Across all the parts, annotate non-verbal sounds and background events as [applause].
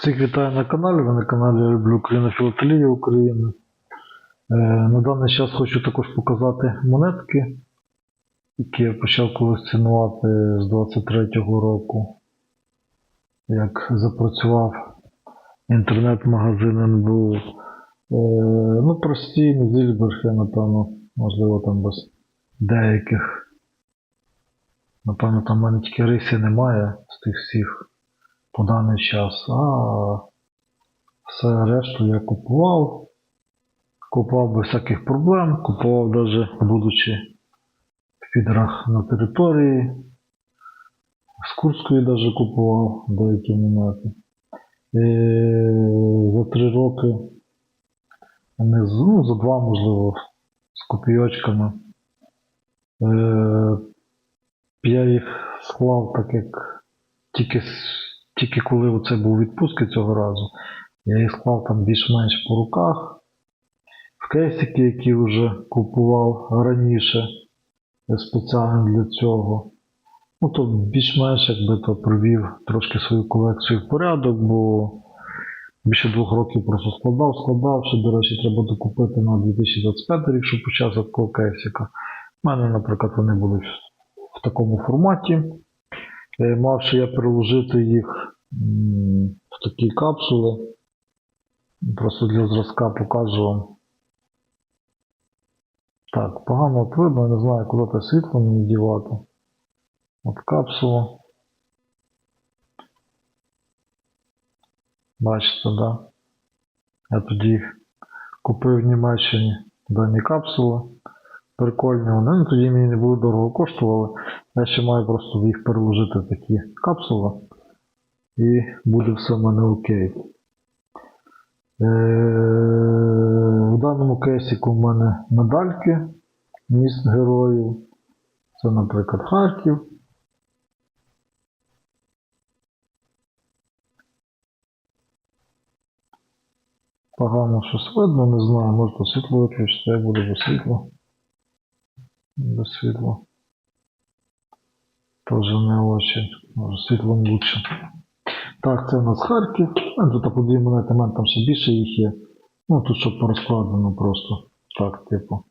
Всіх вітаю на каналі. Ви на каналі Люблю Україну Філателія України. Е, на даний час хочу також показати монетки, які я почав колекціонувати з 23-го року. Як запрацював інтернет-магазин НБУ. Е, ну, прості, не зільберхи, напевно, можливо, там без деяких. Напевно, там тільки рисі немає з тих всіх по даний час, а все решту я купував. Купував без всяких проблем, купував навіть будучи в підрах на території. З Курської навіть купував деякі монети. І за три роки, не з- ну, за два, можливо, з копійочками. Е, я їх склав так, як тільки, тільки коли це був відпустки цього разу, я їх склав там більш-менш по руках. В кейсики, які вже купував раніше спеціально для цього. Ну, то більш-менш якби то привів трошки свою колекцію в порядок, бо більше двох років просто складав, складав. Ще, до речі, треба докупити на 2025 рік, щоб почався такого кейсика. У мене, наприклад, вони були в такому форматі. Е, Мав ще я переложити їх в такі капсули. Просто для зразка покажу. Так, погано от видно, не знаю, куди те світло мені дівати. От капсула. Бачите, да? Я тоді їх купив в Німеччині дані капсули. Прикольні вони, ну тоді мені не було дорого коштували. Я ще маю просто їх переложити такі капсули. І буде все в мене окей. Е, в даному кейсику в мене медальки міст героїв. Це, наприклад, Харків. Погано щось видно, не знаю, може то світло виключити, як буде без світла. Без світла. Тоже не очень. Може світлом лучше. Так, це у нас Харків. А, Тут по дві монети, там ще більше їх є. Ну тут щоб порозкладено просто. Так, типу.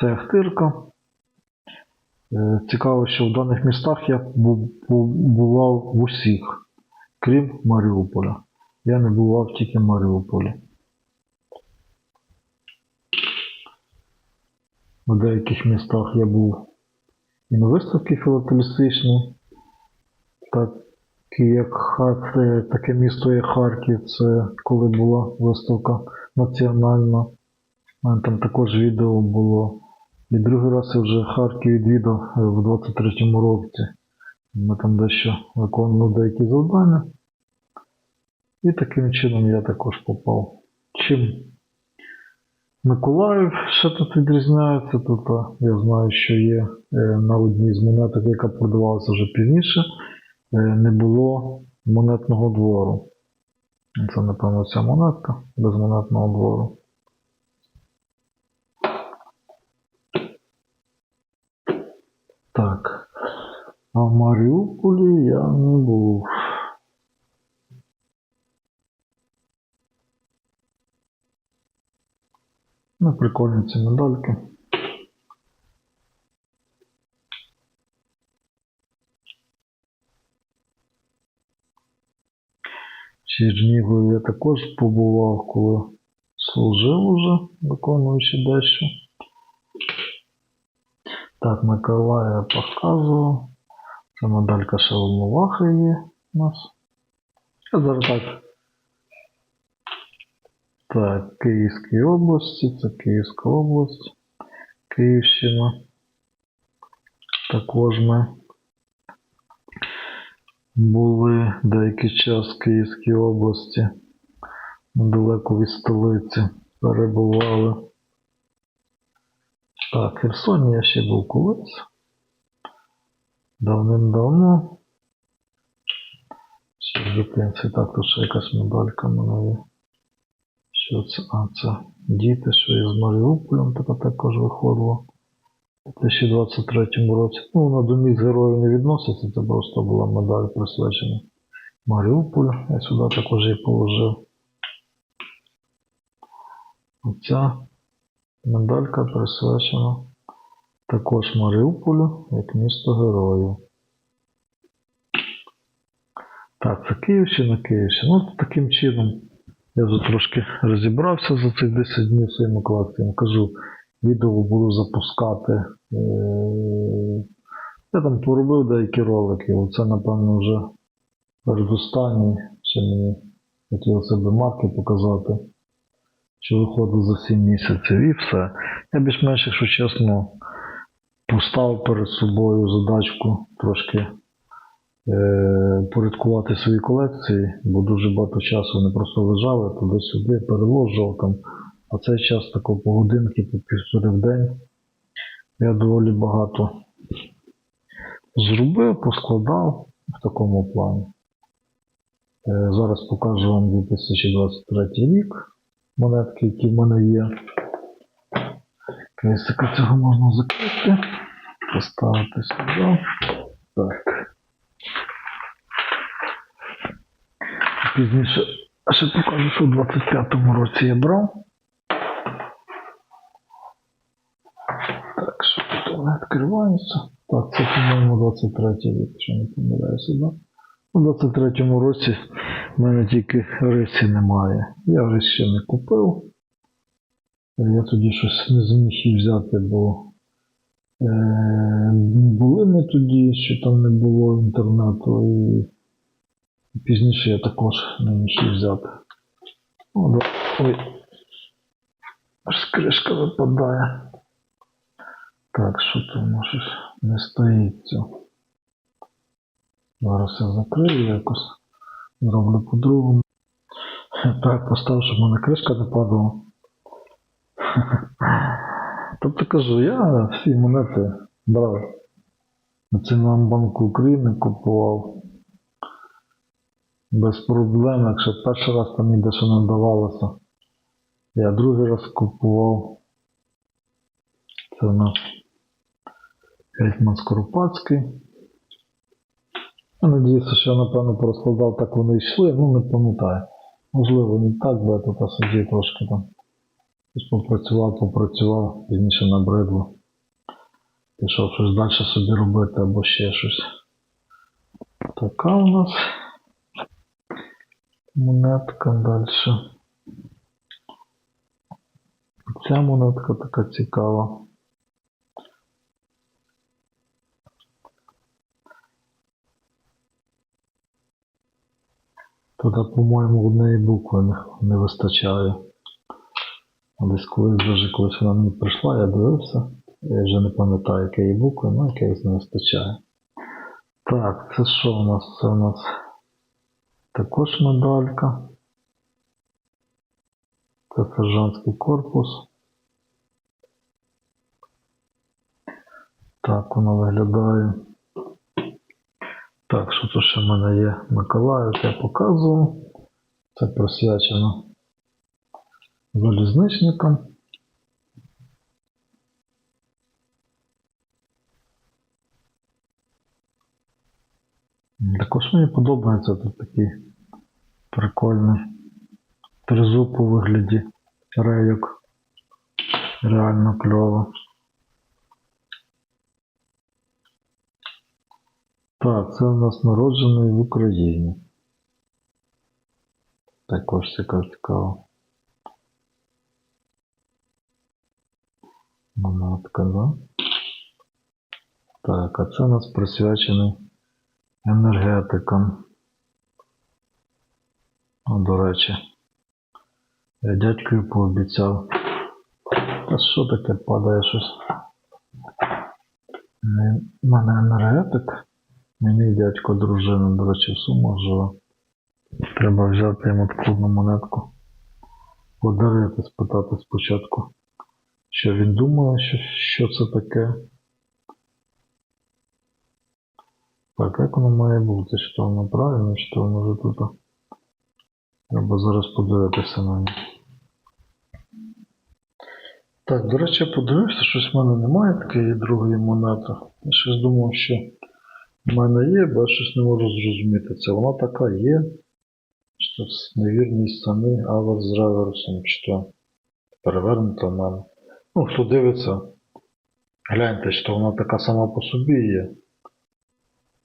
Це Ахтирка. Е, Цікаво, що в даних містах я бу- бу- бував в усіх, крім Маріуполя. Я не бував тільки в Маріуполі. В деяких містах я був і на виставки філателістичні, такі як це таке місто, як Харків, це коли була виставка національна. У мене там також відео було. І другий раз я вже Харків відвідав е, в 23-му році. Ми там дещо виконували деякі завдання. І таким чином я також попав. Чим Миколаїв ще тут відрізняється. Тут я знаю, що є е, на одній з монеток, яка продавалася вже пізніше, е, не було монетного двору. Це, напевно, ця монетка без монетного двору. Так. А в Маріуполі я не був. Ну, прикольні ці медальки. В Чернігові я також побував, коли служив уже, виконуючи дещо. Так, Миколая показував. Це медалька ще є у нас. Я зараз так. Так, Київській області, це Київська область, Київщина. Також ми були деякий час в Київській області, недалеко від столиці, перебували. Так, Херсоні я ще був колись. Давним-давно. Ще в дитинстві так, тут ще якась медалька мене є. Що це? А, це діти, що із Маріуполем така також виходило. У 2023 році. Ну, вона до міст героїв не відноситься, це просто була медаль присвячена Маріуполь. Я сюди також її положив. Оця медалька присвячена також Маріуполю як місто герою. Так, це Київщина, Київщина. Ну, таким чином я вже трошки розібрався за цих 10 днів своїми колекціями. Кажу, відео буду запускати. Е, Я там поробив деякі ролики. Оце, напевно, вже передостанній. Ще мені хотілося б марки показати, що виходить за 7 місяців і все. Я більш-менш, якщо чесно, поставив перед собою задачку трошки е, порядкувати свої колекції, бо дуже багато часу вони просто лежали туди-сюди, переложував там. А цей час такого по годинки, по півтори в день. Я доволі багато зробив, поскладав в такому плані. Е, Зараз покажу вам 2023 рік монетки, які в мене є. Кресика цього можна закрити, поставити сюди. Так. Пізніше ще покажу, що в 25-му році я брав. Так, тут відкривається? Так, це, по-моєму, 23 рік, якщо не помиляюся, да? У 23-му році в мене тільки рисі немає. Я рис ще не купив. Я тоді щось не зміг їх взяти, бо е, були ми тоді, що там не було інтернету, і пізніше я також не міг їх взяти. О, да. Ой. Аж кришка випадає. Так, що нас щось не стоїть цю. Зараз я закрию якось. Зроблю по-другому. [laughs] Так, постав, щоб мене кришка не падала. [laughs] Тобто кажу, я всі монети брав. Національному банку України купував. Без проблем, якщо перший раз там ніде що не давалося. Я другий раз купував. Це у нас Гетьман Скоропадський. Я надіюся, що я, напевно, порозкладав, так вони йшли, ну не пам'ятаю. Можливо, не так, бо я тут сидів трошки там. Щось попрацював, попрацював, пізніше набридло. Пішов щось далі собі робити або ще щось. Така у нас монетка далі. Ця монетка така цікава. Туди, по-моєму, однієї букви не, вистачає. Десь колись даже колись вона мені прийшла, я дивився. Я вже не пам'ятаю, яка її букви, ну якоїсь не вистачає. Так, це що у нас? Це у нас також медалька. Це сержантський корпус. Так воно виглядає. Так, що тут ще в мене є Миколаїв, я показував. Це присвячено залізничникам. Також мені подобається тут такий прикольний тризуб у вигляді рейок. Реально кльово. Так, це у нас народжений в Україні. Також цікаво цікаво. Монатка, да? Так, а це у нас присвячений енергетикам. О, до речі, я дядькою пообіцяв. Та що таке падає щось? В мене енергетик. Мені дядько дружина, до речі, в сумах живе. Треба взяти йому таку монетку. Подарити, спитати спочатку, що він думає, що, що це таке. Так, як воно має бути? Що воно правильно, що воно вже тут. Треба зараз подивитися на нього. Так, до речі, подивився, щось в мене немає такої другої монети. Я щось думав, що У мене є, бо я щось не можу зрозуміти. Це вона така є. Що невірність самі аверс з реверсом, чи то перевернуто в мене. Ну, хто дивиться, гляньте, що вона така сама по собі є.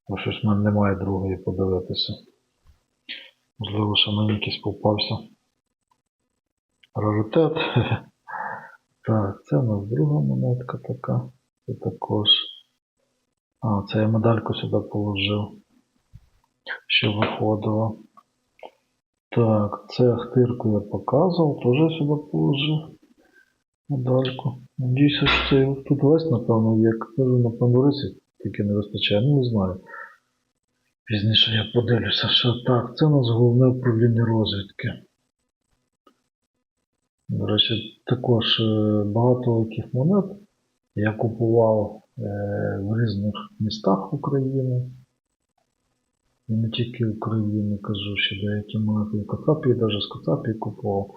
Бо щось в мене немає другої подивитися. Можливо, ще мені якийсь попався. Раритет. [laughs] Так, це у нас друга монетка така. Це також. А, це я медальку сюди положив. Що виходило. Так, це ахтирку я показував, теж сюди положив. Медальку. Надіюся, що це тут весь, напевно, є. Кажу, напевно, рисів тільки не вистачає, ну не знаю. Пізніше я подивлюся, що так, це у нас головне управління розвідки. До речі, також е, багато яких монет я купував в різних містах України. І не тільки України, кажу, що деякі монети в Кацапії, навіть з Кацапії купував.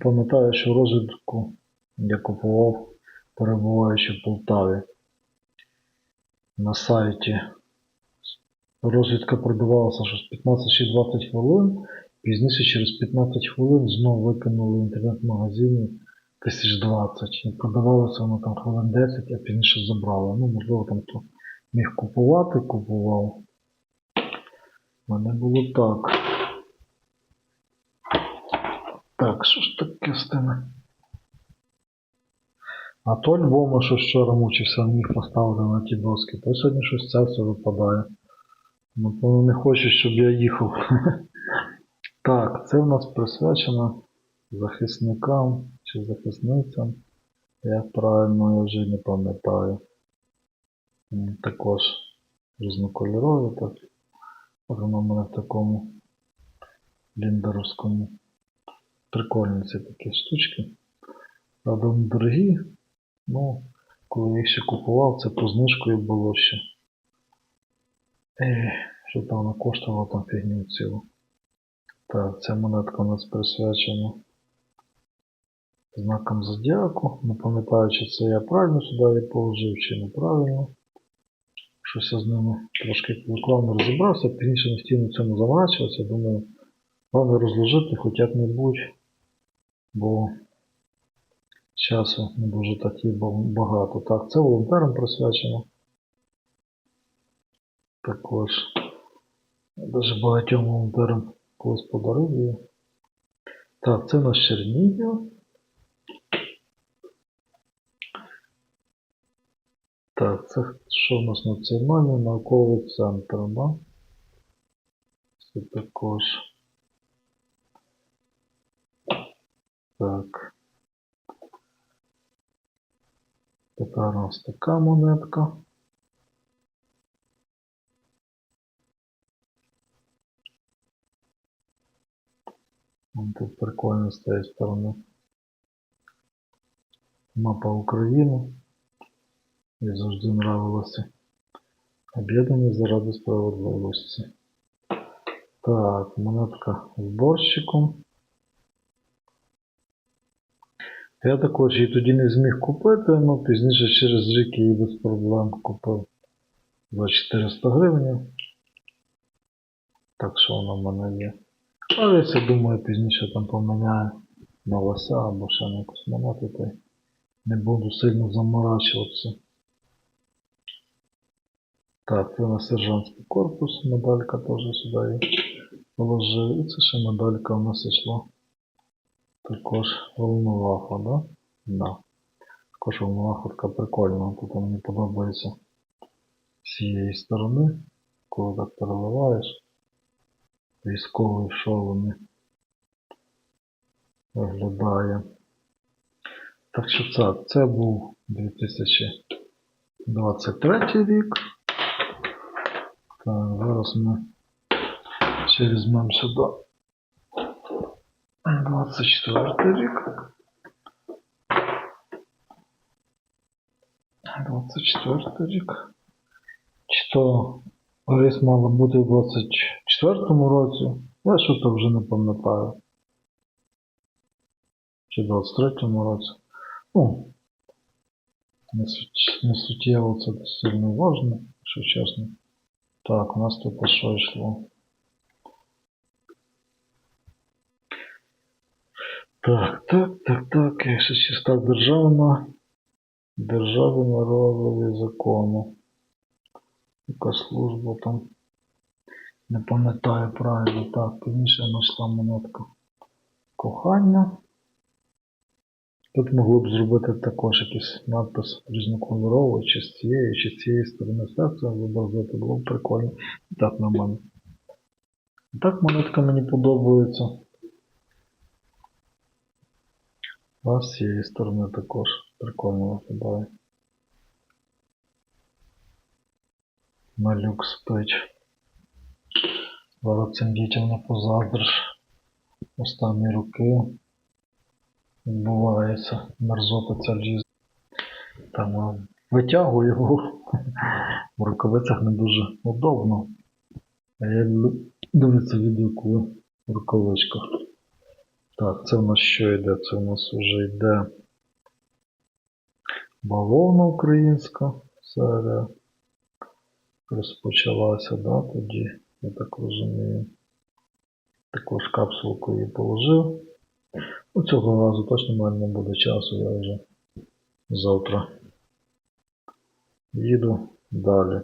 Пам'ятаю, що розвідку я купував, перебуваючи в Полтаві. На сайті розвідка продавалася щось 15 чи 20 хвилин. Пізніше через 15 хвилин знову викинули в 1020. І продавалося воно там хвилин 10, а пізніше забрали. Ну, можливо, там хто міг купувати, купував. У мене було так. Так, що ж таке з тими? А то альбома, що вчора мучився, не міг поставити на ті доски, то сьогодні щось це все випадає. Напевно, не хоче, щоб я їхав. [laughs] Так, це в нас присвячено захисникам чи захисницям. Як правильно, я вже не пам'ятаю. Також різнокольорові, так. Мене в такому ліндеровському. Прикольні ці такі штучки. Правда, дорогі. Ну, коли я їх ще купував, це по знижкою було ще. Ех, що там вона коштувала там фігню цілу. Так, ця монетка у нас присвячена знаком зодіаку. Не пам'ятаю, чи це я правильно сюди положив, чи неправильно. Щось я з ними трошки виклав, розібрався, пізніше не на цьому заморачуватися. Думаю, головне розложити хоч як-небудь, бо часу не дуже так і багато. Так, це волонтерам присвячено. Також Даже багатьом волонтерам колись подарив її. Так, це наш Чернігів. Так, це що в нас Національний науковий центр, да? Це також. Так. Тепер у нас така монетка. Вон тут прикольно з цієї сторони. Мапа України. Мені завжди нравилося. Об'єднані заради справедливості. Так, монетка з борщиком. Я також її тоді не зміг купити, але пізніше через рік її без проблем купив за 400 гривень. Так що вона в мене є. Але я думаю, пізніше там поміняю на лося або ще на якусь монету, то не буду сильно заморачуватися. Так, це на сержантський корпус, медалька теж сюди положив. І це ще медалька у нас йшла. Також волноваха, да? Да. Також волноваха така прикольна. Тут мені подобається з цієї сторони, коли так переливаєш військовий шоломі виглядає. Так що це, це був 2023 рік. Так, зараз ми ще візьмемо сюди 24 рік. 24 рік. Чи то Рейс мало бути в 24-му році. Я що то вже не пам'ятаю. Чи в 23-му році. Ну, не, суть, не суттєво це сильно важно, якщо чесно. Так, у нас тут що йшло? Так, так, так, так. Якщо чиста державна. Державі народові закону. Яка служба там? Не пам'ятаю правильно. Так, пізніше знайшла монетка. Кохання. Тут могло б зробити також якийсь надпис різнокольоровий, чи з цієї, чи з цієї сторони серця зобразити, було б прикольно. Так нормально. І так монетка мені подобається. А з цієї сторони також прикольно виглядає. На люкс печ. Зараз цим дітям не позаздриш. Останні роки відбувається мерзота ця ліз. Там витягую його. В рукавицях не дуже удобно. А я люблю дивитися відео, в рукавичках. Так, це в нас що йде? Це в нас вже йде бавовна українська серія. Розпочалася, да, тоді, я так розумію. Також капсулку її положив. Ну, цього разу точно в мене не буде часу, я вже завтра їду далі.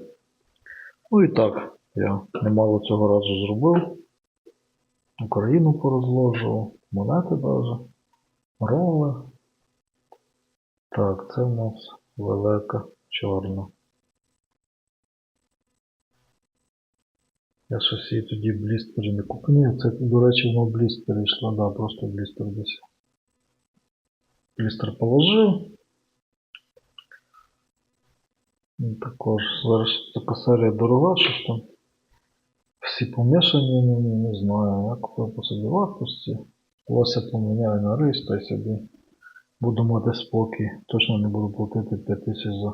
Ну і так, я немало цього разу зробив. Україну порозложував, монети даже, роли. Так, це в нас велика чорна. Я щось її тоді блістери не купив. Ні, це, до речі, воно в блістері йшло, да, просто блістер десь. Блістер положив. Також зараз така серія дорога, щось там. Всі помішані, ну, не, не знаю, ви по собі вартості. Ось я поміняю на рис, та й собі буду мати спокій. Точно не буду платити 5 тисяч за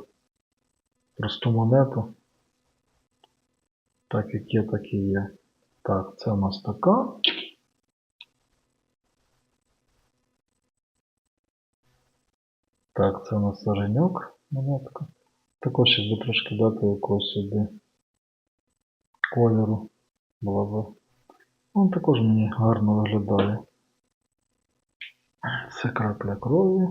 просту монету. Так як є, так і є. Так, це у нас така. Так, це у нас сареньок монетка. Також якби трошки дати якогось сюди кольору була би. Він також мені гарно виглядає. Це крапля крові.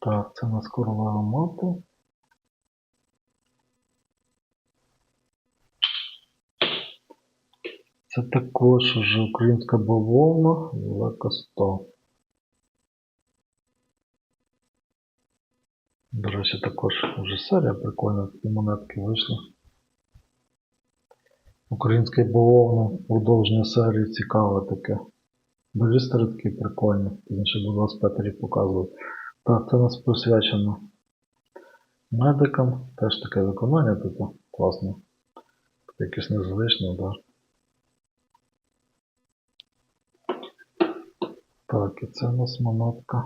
Так, це у нас королева мати. Це також уже українська бавовна, велика 100. До речі, також вже серія прикольна, такі монетки вийшли. Українська бавовна, продовження серії цікаве таке. Такі прикольні, пізніше буду 25 рік показувати. Так, це нас присвячено медикам, теж таке виконання тут класне. Якесь незвичне, да. Так, і це у нас монетка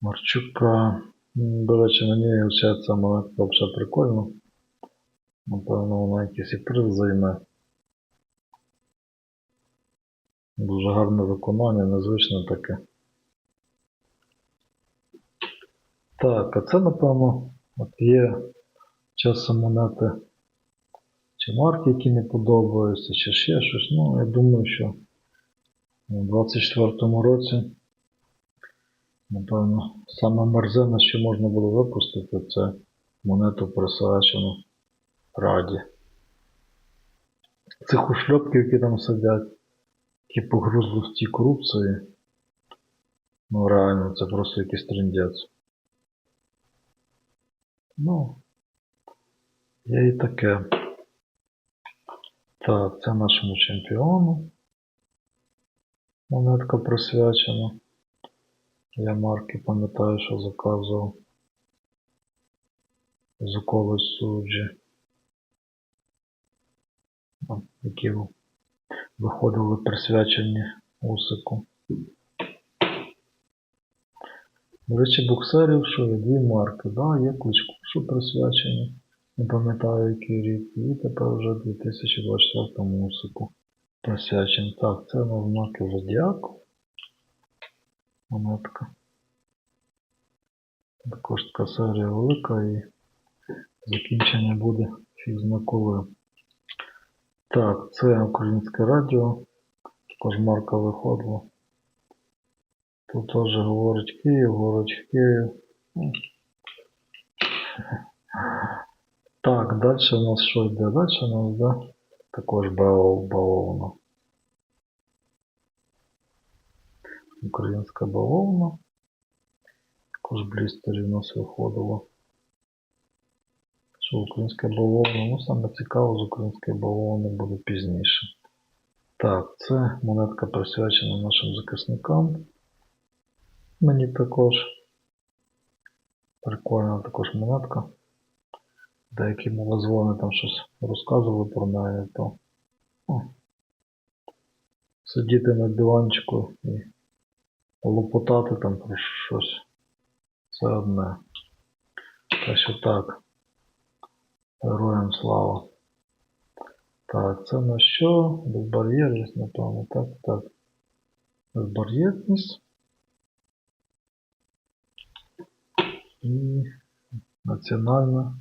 Марчука. До речі, ній вся ця монетка взагалі прикольна. Напевно, вона якийсь і приз займе. Дуже гарне виконання, незвичне таке. Так, а це, напевно, от є часом монети чи марки, які не подобаються, чи ще щось. Ну, я думаю, що у 24-му році, напевно, саме мерзенне, що можна було випустити, це монету присвячену Раді. Цих ушльопків, які там сидять, які погрузли в цій корупції. Ну, реально, це просто якийсь трендець. Ну, є і таке. Так, це нашому чемпіону. Монетка присвячена. Я марки пам'ятаю, що заказував. З колись суджі. Які виходили присвячені Усику. До речі, боксерів, що є дві марки, да, є кличку, що присвячені. Не пам'ятаю, який рік. І тепер вже 2024 мусику присвячений. Так, це на знаки зодіаку. Монетка. Також така серія велика і закінчення буде фіг. Так, це українське радіо. Також марка виходила. Тут теж говорить Київ, говорить Київ. Ну. Так, далі у нас що йде? Далі у нас, да? Також бавов, бавовна. Українська бавовна. Також блістері у нас виходило. Що українська бавовна? Ну, саме цікаво з української бавовни буде пізніше. Так, це монетка присвячена нашим захисникам. Мені також. Прикольна також монетка. Деякі молозвони там щось розказували про неї, то о, сидіти на диванчику і лопотати там про щось. Це одне. Та що так. Героям слава. Так, це на що? Безбар'єрність, напевно. Так, так. Безбар'єрність. І Національне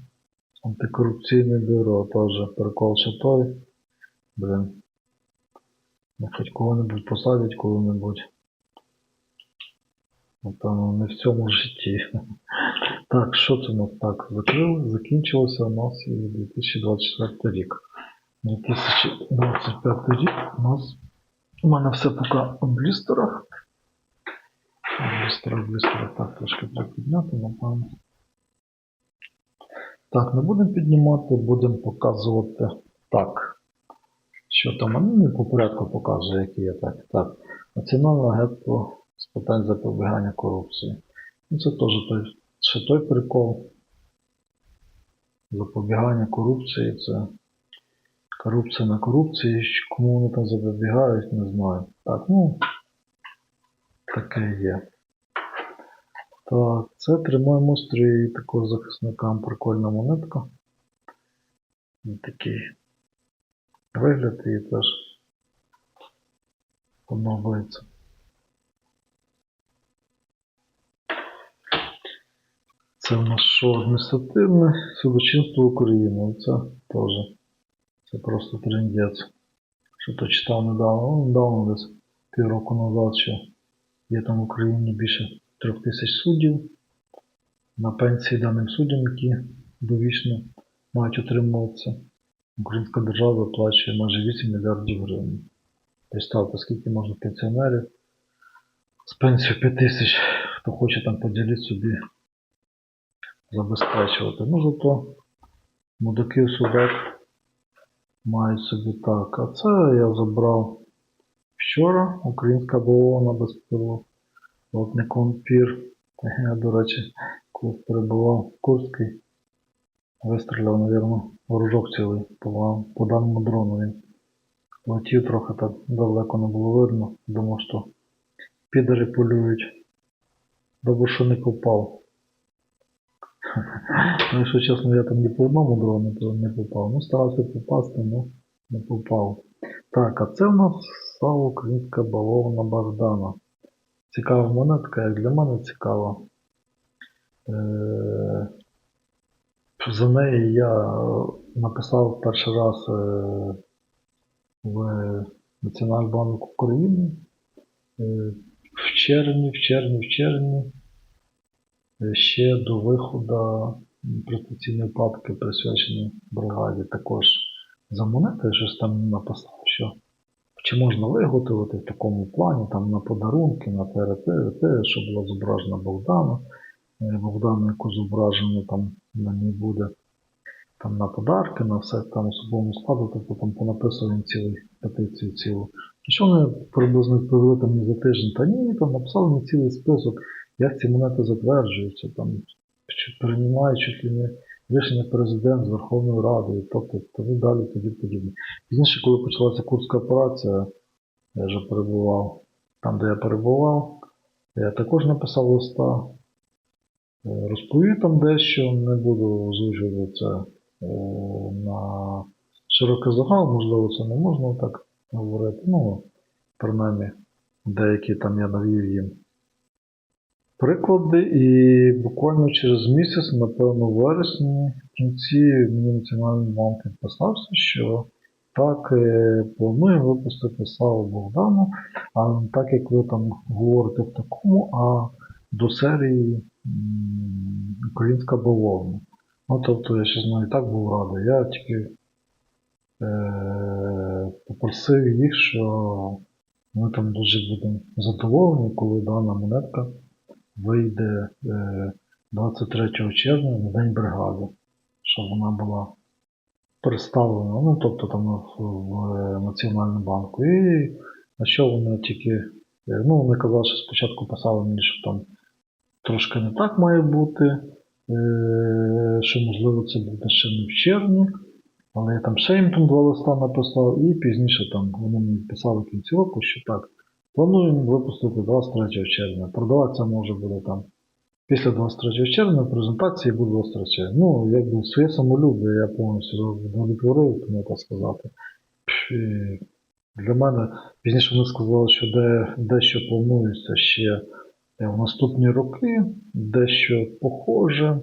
антикорупційне бюро теж прикол ще той. Блін. Ну, хоч кого-небудь посадять коли-небудь. Напевно, не в цьому житті. [laughs] Так, що це у нас так? Закрили, закінчилося у нас і 2024 рік. 2025 рік у нас у мене все поки у блістерах. Блістерах так трошки треба підняти, напевно. Так, не будемо піднімати, будемо показувати так. Що там? А Ну, по порядку показує, які є так. Так. Національне агентство з питань запобігання корупції. Ну, це теж той, ще той прикол. Запобігання корупції це корупція на корупції. Кому вони там запобігають, не знаю. Так, ну таке є. Так, це тримаємо стрій також захисникам прикольна монетка. Такий вигляд її теж подобається. Це в нас що адміністративне судочинство України. Це теж. Це просто трендець. Що то читав недавно, ну, недавно десь півроку назад, що є там в Україні більше трьох тисяч суддів. На пенсії даним суддям, які довічно мають утримуватися. Українська держава виплачує майже 8 мільярдів гривень. Представте, скільки можна пенсіонерів з пенсією 5 тисяч, хто хоче там поділити собі забезпечувати. Ну зато мудаки в судах мають собі так. А це я забрав вчора. Українська бавовна безпілотником пір. Я, до речі, коли перебував в Курській, вистріляв, мабуть, ворожок цілий по, по даному дрону. Він летів трохи так далеко не було видно. Думав, що підери полюють. Добре, що не попав. [laughs] Ну, якщо чесно, я там не по одному дрону не попав. Ну, старався попасти, але не попав. Так, а це в нас стала українська бавовна Богдана. Цікава монетка, як для мене цікава. Е, За неї я написав перший раз е, в Національний банк України е, в червні, в червні, в червні ще до виходу протестаційної папки, присвяченої бригаді, також за монети щось там написав, що чи можна виготовити в такому плані, там на подарунки, на те, що була зображена Богдана. Е, Богдана, яку зображено там на ній буде там на подарки, на все там особовому складу, тобто там понаписав він цілу петицію цілу. І що вони приблизно відповіли там мені за тиждень? Та ні, там написали мені цілий список, як ці монети затверджуються, там чи не рішення президент з Верховною Радою, тобто тоді далі, тоді подібне. Пізніше, коли почалася Курська операція, я вже перебував там, де я перебував, я також написав листа, е, розповів там дещо, не буду озвучувати це на широкий загал, можливо, це не можна так говорити. Ну, принаймні, деякі там я навів їм приклади, і буквально через місяць, напевно, вересні, в кінці мені Національний банк відписався, що так, е, плануємо випустити Саву Богдану, а так, як ви там говорите в такому, а до серії Українська бавовна. Ну, тобто, я ще знаю, і так був радий. Я тільки е, попросив їх, що ми там дуже будемо задоволені, коли дана монетка вийде е, 23 червня на День бригади, щоб вона була представлена, ну тобто там в, в Національному банку. І на що вони тільки, е, ну вони казали, що спочатку писали мені, що там трошки не так має бути, е, що можливо це буде ще не в червні. Але я там ще їм там два листа написав, і пізніше там вони мені писали кінці року, що так, плануємо випустити 23 червня. Продаватися може буде там після 23 червня, презентації буде 23 червня. Ну, якби своє самолюбие я повністю удовлетворив, тому так сказати. І для мене пізніше вони сказали, що де, дещо планується ще е, в наступні роки, дещо похоже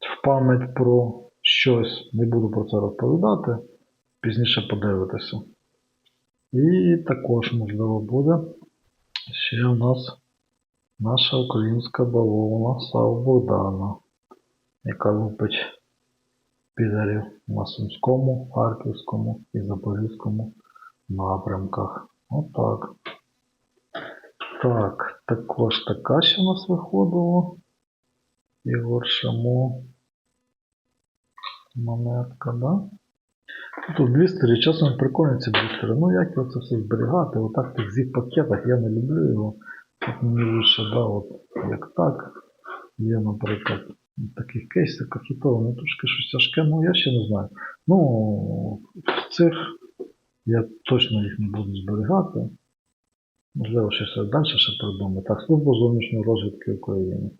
в пам'ять про щось, не буду про це розповідати, пізніше подивитися. І також, можливо, буде ще у нас наша українська бавовна Сав Богдана, яка лупить підарів на Сумському, Харківському і Запорізькому напрямках. Отак. Так, також така ще у нас виходила. Ігор Шамо. Монетка, да? Тут блістери, часом прикольні ці блістери. Ну як його це все зберігати? Отак в тих zip пакетах я не люблю його. От мені лише, да, от як так. Є, наприклад, таких то воно трошки щось тяжке, ну я ще не знаю. Ну, в цих я точно їх не буду зберігати. Можливо, щось далі ще придумаю. Так, служба зовнішньої розвідки України.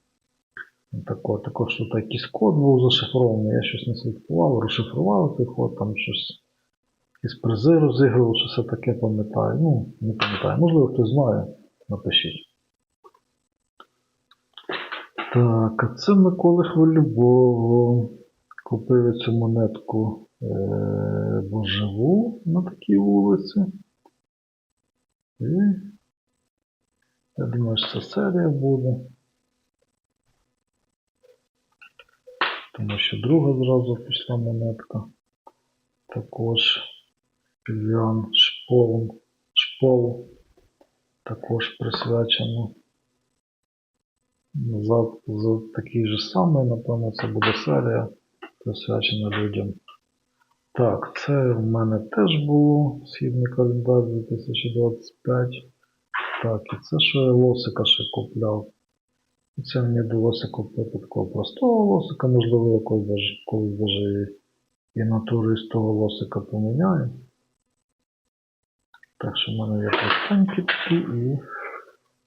Тако, також тут якийсь код був зашифрований, я щось не слідкував, розшифрував цей код, там щось, якісь призи розігрував, що все таке пам'ятаю. Ну, не пам'ятаю. Можливо, хтось знає, напишіть. Так, а це Миколи Хвилюбово. Купив цю монетку е- на такій вулиці. І я думаю, що це серія буде. Тому що друга зразу пішла монетка. Також Пільян Шпол, Шпол також присвячено. За, за такий же самий, напевно, це буде серія присвячена людям. Так, це в мене теж було східний календар 2025. Так, і це що я лосика ще купляв. Це мені вдалося купити такого простого лосика, можливо, якось даже, колись даже і, і натуру із того лосика поміняю. Так що в мене є простенькі такі і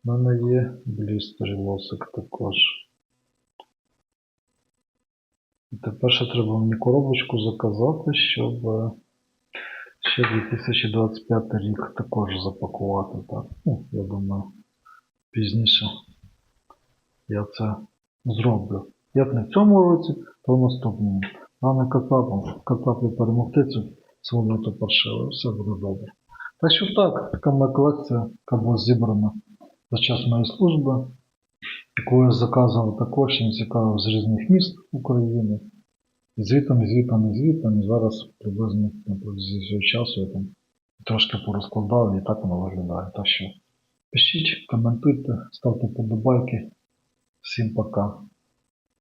в мене є блістер лосик також. І тепер ще треба мені коробочку заказати, щоб е, ще 2025 рік також запакувати. Так? Ну, я думаю, пізніше я це зроблю. Як не в цьому році, то в наступному. А не кацапом, кацапі перемогти цю свободу паршиву, все буде добре. Так що так, така моя колекція, яка була зібрана за час моєї служби, яку я заказував також і цікавив з різних міст України. І звітом, і звітом, і звітом. І зараз приблизно на протязі часу я там трошки порозкладав і так воно виглядає. Так що пишіть, коментуйте, ставте подобайки. Всім пока.